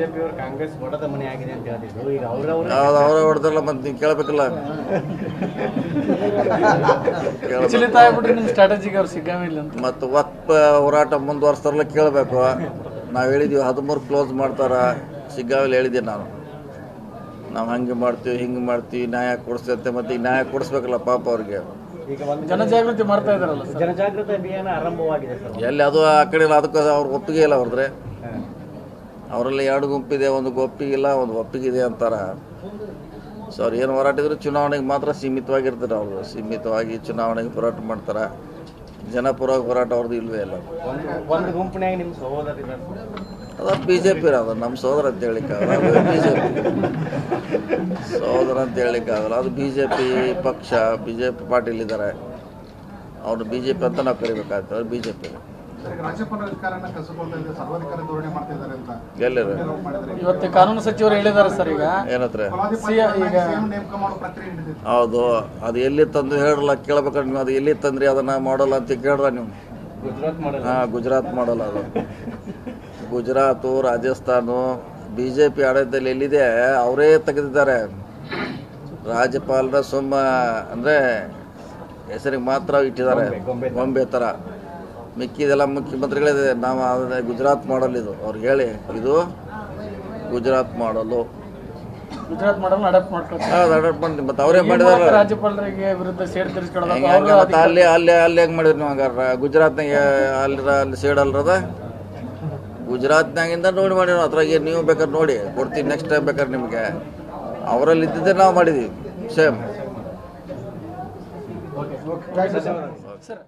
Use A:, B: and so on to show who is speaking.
A: ಬಿಜೆಪಿಯವರು ಕಾಂಗ್ರೆಸ್ ಹೊಡೆದ ಮನೆ ಆಗಿದೆ ಅಂತ ಹೇಳ್ತಿದ್ರು. ಈಗ ಅವ್ರವ್ರ
B: ಯಾವ್ದು ಅವರೇ ಹೊಡೆದಲ್ಲ ಮತ್ತೆ ನೀವು ಕೇಳಬೇಕಲ್ಲ.
C: ವಿಚಲಿತ ಆಗ್ಬಿಟ್ರೆ ನಿಮ್ಮ ಸ್ಟ್ರಾಟಜಿಗೆ ಅವ್ರು ಸಿಗ್ಗಾಮಿಲ್ಲ ಅಂತ.
B: ಮತ್ತು ಒತ್ತ ಹೋರಾಟ ಮುಂದುವರ್ಸ್ತಾರಲ್ಲ ಕೇಳಬೇಕು. ನಾವು ಹೇಳಿದ್ದೀವಿ ಹದಿಮೂರು ಕ್ಲೋಸ್ ಮಾಡ್ತಾರ. ಸಿಗ್ಗಾವಲ್ಲಿ ಹೇಳಿದ್ದೀನಿ ನಾನು. ನಾವು ಹಂಗೆ ಮಾಡ್ತೀವಿ ಹಿಂಗೆ ಮಾಡ್ತೀವಿ ನ್ಯಾಯ ಕೊಡ್ಸತ್ತೆ. ಮತ್ತೆ ಈಗ ನ್ಯಾಯ ಕೊಡಿಸ್ಬೇಕಲ್ಲ ಪಾಪ ಅವ್ರಿಗೆ.
A: ಈಗ ಒಂದು
C: ಜನಜಾಗೃತಿ ಮಾಡ್ತಾ ಇದಾರಲ್ಲ ಸರ್.
A: ಜನಜಾಗೃತಿ ಅಭಿಯಾನ ಆರಂಭವಾಗಿದೆ ಸರ್.
B: ಎಲ್ಲಿ ಅದು ಆ ಕಡೆ ಇಲ್ಲ ಅದಕ್ಕೆ ಅವ್ರ ಒಪ್ಪಿಗೆ ಇಲ್ಲ ಅವ್ರದ್ರೆ. ಅವರಲ್ಲಿ ಎರಡು ಗುಂಪಿದೆ ಒಂದು ಒಪ್ಪಿಗಿಲ್ಲ ಒಂದು ಒಪ್ಪಿಗಿದೆ ಅಂತಾರ. ಸೊ ಅವ್ರು ಏನು ಹೋರಾಟಿದ್ರು ಚುನಾವಣೆಗೆ ಮಾತ್ರ ಸೀಮಿತವಾಗಿರ್ತಾರೆ ಅವರು. ಸೀಮಿತವಾಗಿ ಚುನಾವಣೆಗೆ ಹೋರಾಟ ಮಾಡ್ತಾರೆ. ಜನಪೂರ್ವಾಗಿ ಹೋರಾಟ ಅವ್ರದ್ದು ಇಲ್ವೇ ಇಲ್ಲ.
A: ಒಂದು ಒಂದು ಗುಂಪಿನಾಗ ನಿಮ್ಮ ಸಹೋದರ ಇದ್ದಾರೆ
B: ಅದು ಬಿ ಜೆ ಪಿ ಅದು ನಮ್ಮ ಸೋದರ ಅಂತ ಹೇಳಿಕ್ಕಾಗಲ್ಲ ಅದು ಬಿ ಜೆ ಪಿ ಸೋದರ ಅಂತ ಹೇಳಿಕ್ಕಾಗಲ್ಲ ಅದು ಬಿ ಜೆ ಪಿ ಪಕ್ಷ ಬಿ ಜೆ ಪಿ ಪಾರ್ಟಿಲಿದ್ದಾರೆ ಅವ್ರು ಬಿ ಜೆ ಪಿ ಅಂತ ನಾವು ಕರಿಬೇಕಾಗ್ತದೆ ಬಿ ಜೆ ಪಿ
C: ಇವತ್ತು ಕಾನೂನು ಸಚಿವರು ಹೇಳಿದ್ದಾರೆ ಸರ್ ಈಗ.
B: ಏನತ್ರ?
C: ಈಗ
D: ನೇಮಕ ಮಾಡೋ ಪ್ರಕ್ರಿಯೆ ನಡೆದಿದೆ
B: ಹೌದು ಅದು ಎಲ್ಲಿ ತಂದು ಹೇಳಲ್ಲ ಕೇಳ್ಬೇಕಂದ್ರೆ ನೀವು ಅದು ಎಲ್ಲಿ ತಂದ್ರಿ ಅದನ್ನ ಮಾಡಲ್ಲ ಅಂತ ಕೇಳ್ರ ನೀವು. ಹಾ ಗುಜರಾತ್ ಮಾಡಲ್ಲ ಅದು. Gujarat Rajasthan B J P ಆಡಳಿತದಲ್ಲಿ ಎಲ್ಲಿದೆ ಅವರೇ ತೆಗೆದಿದ್ದಾರೆ. ರಾಜ್ಯಪಾಲರ ಸುಮ್ಮ ಅಂದರೆ ಹೆಸರಿಗೆ ಮಾತ್ರ ಇಟ್ಟಿದ್ದಾರೆ. ಗೊಂಬೆ ಥರ ಮಿಕ್ಕಿದೆಲ್ಲ ಮುಖ್ಯಮಂತ್ರಿಗಳಿದೆ ನಾವು ಅದನ್ನ ಗುಜರಾತ್ ಮಾಡಲ್ ಇದು. ಅವ್ರಿಗೆ ಹೇಳಿ ಇದು ಗುಜರಾತ್ ಮಾಡಲು
C: ಗುಜರಾತ್ ಮಾಡಲ್ ಅಡಾಪ್ಟ್ ಮಾಡ್ಕೊಳ್ತಾರೆ.
B: ಹೌದು ಅಡಾಪ್ಟ್ ಮಾಡಿ ಮತ್ತು ಅವರೇ ಮಾಡಿದಾರೆ
C: ರಾಜ್ಯಪಾಲರಿಗೆ ವಿರುದ್ಧ ಸೇಡ್ ತಿರ್ಸ್ಕೊಳ್ಳೋದು
B: ಮತ್ತೆ ಅಲ್ಲಿ ಅಲ್ಲಿ ಅಲ್ಲಿ ಹೆಂಗೆ ಮಾಡಿದ್ರಿ ನೀವು ಹಂಗಾರ? ಗುಜರಾತ್ನಾಗ ಅಲ್ಲಿ ಅಲ್ಲಿ ಸೇಡ್ ಅಲ್ರದ ಗುಜರಾತ್ನಾಗಿಂದ ನೋಡಿ ಮಾಡಿ ಅದ್ರಾಗ ನೀವು ಬೇಕಾದ್ರೆ ನೋಡಿ ಕೊಡ್ತೀನಿ ನೆಕ್ಸ್ಟ್ ಟೈಮ್ ಬೇಕಾದ್ರೆ ನಿಮಗೆ. ಅವರಲ್ಲಿ ಇದ್ದಿದ್ದೆ ನಾವು ಮಾಡಿದೀವಿ ಸೇಮ್
C: ಸರ್